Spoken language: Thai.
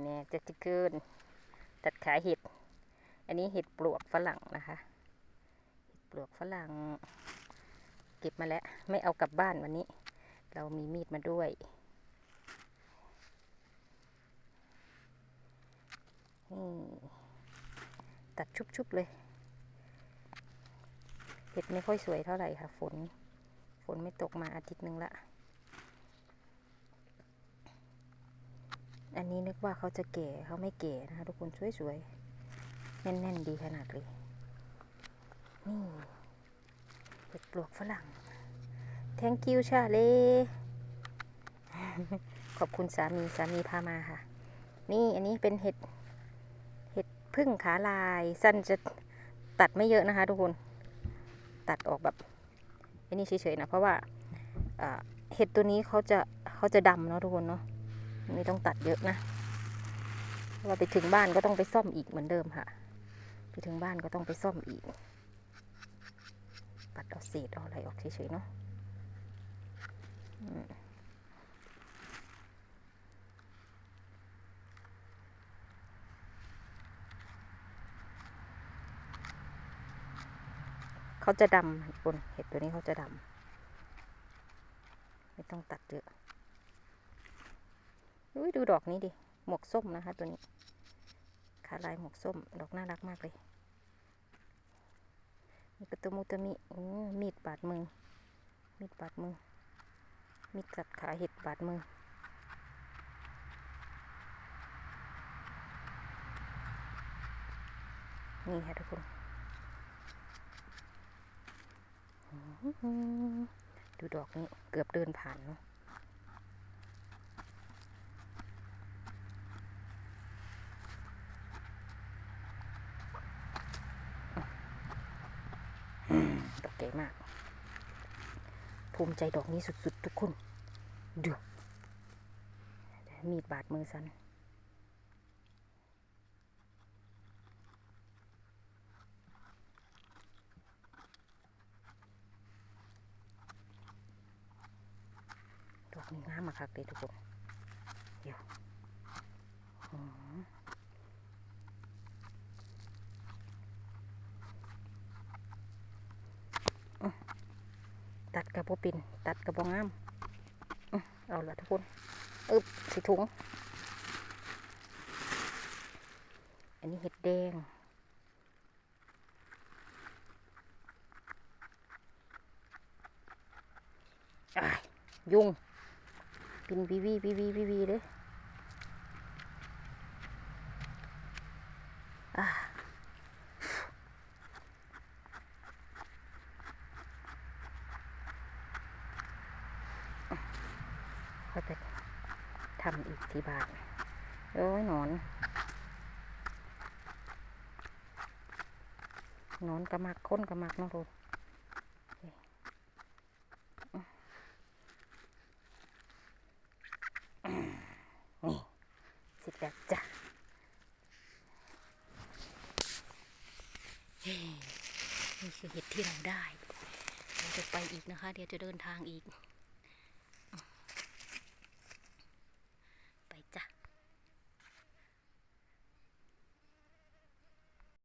เนี่ยจะจะเกินตัดขาเห็ด อันนี้เห็ดปลวกฝรั่งนะคะเห็ดปลวกฝรั่ง เก็บมาแล้ว ไม่เอากลับบ้านวันนี้ เรามีมีดมาด้วย ตัดชุบๆเลย เห็ดไม่ค่อยสวยเท่าไหร่ค่ะ ฝน ฝนไม่ตกมาอาทิตย์หนึ่งละ อันนี้นึกว่าเขาจะแก่เขาไม่แก่นะคะทุกคนสวยๆ แน่นๆ ดีขนาดเลยนี่เห็ดปลวกฝรั่ง thank you ชาเลขอบคุณสามีสามีพามาค่ะ นี่อันนี้เป็นเห็ด เห็ดพึ่งขาลาย สั้นจะตัดไม่เยอะนะคะทุกคน ตัดออกแบบอันนี้เฉยๆนะเพราะว่าอ่าเห็ดตัวนี้เขาจะเขาจะดำเนาะทุกคนเนาะ ไม่ต้องตัดเยอะนะเราไปถึงบ้านก็ต้องไปซ่อมอีกเหมือนเดิมค่ะ ไปถึงบ้านก็ต้องไปซ่อมอีก ปัดเอาเศษเอาอะไรออกเฉยๆเนาะเขาจะดำคนเห็ดตัวนี้เขาจะดำไม่ต้องตัดเยอะ ดูดอกนี้ดิ หมวกส้มนะคะตัวนี้ ขาลายหมวกส้ม ดอกน่ารักมากเลยมีกระตุมุตะมิมีดบาดมือ มีดบาดมือ มีดกัดขาเห็ดบาดมือนี่ค่ะทุกคน ดูดอกนี้เกือบเดินผ่านเนาะ ดอกใหญ่มาก ภูมิใจดอกนี้สุดๆ ทุกคน เดือดมีดบาดมือสันดอกนี้งามมากครับเลยทุกคน เดี๋ยวอืม ตัดกระโปปินตัดกระบองงามเอาละทุกคนอึบใส่ถุง อันนี้เห็ดแดง ยุง ปินวีวีวีวีวีเลยอ่า ก็จะทำอีกที่บ้านโอ้ยนอนนอนกระมักค้นกระมักน้องลูกนี่สร็จแล้วจ้ะนี่คือเห็ดที่เราได้ เราจะไปอีกนะคะ เดี๋ยวจะเดินทางอีก